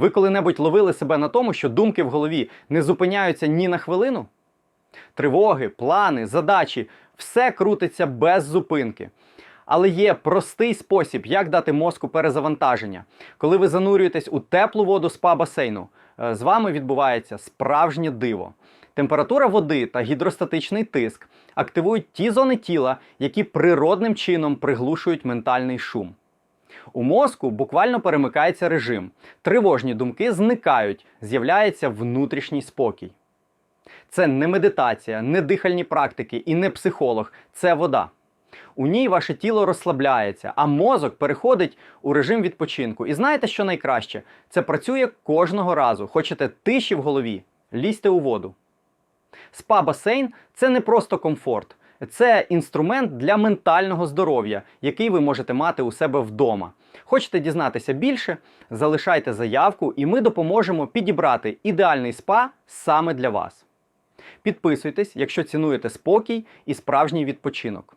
Ви коли-небудь ловили себе на тому, що думки в голові не зупиняються ні на хвилину? Тривоги, плани, задачі все крутиться без зупинки. Але є простий спосіб, як дати мозку перезавантаження. Коли ви занурюєтесь у теплу воду спа басейну, е, з вами відбувається справжнє диво. Температура води та гідростатичний тиск активують ті зони тіла, які природним чином приглушують ментальний шум. У мозку буквально перемикається режим. Тривожні думки зникають, з'являється внутрішній спокій. Це не медитація, не дихальні практики і не психолог, це вода. У ній ваше тіло розслабляється, а мозок переходить у режим відпочинку. І знаєте, що найкраще? Це працює кожного разу. Хочете тиші в голові, лізьте у воду. Спа-басейн це не просто комфорт, це інструмент для ментального здоров'я, який ви можете мати у себе вдома. Хочете дізнатися більше? Залишайте заявку, і ми допоможемо підібрати ідеальний спа саме для вас. Підписуйтесь, якщо цінуєте спокій і справжній відпочинок.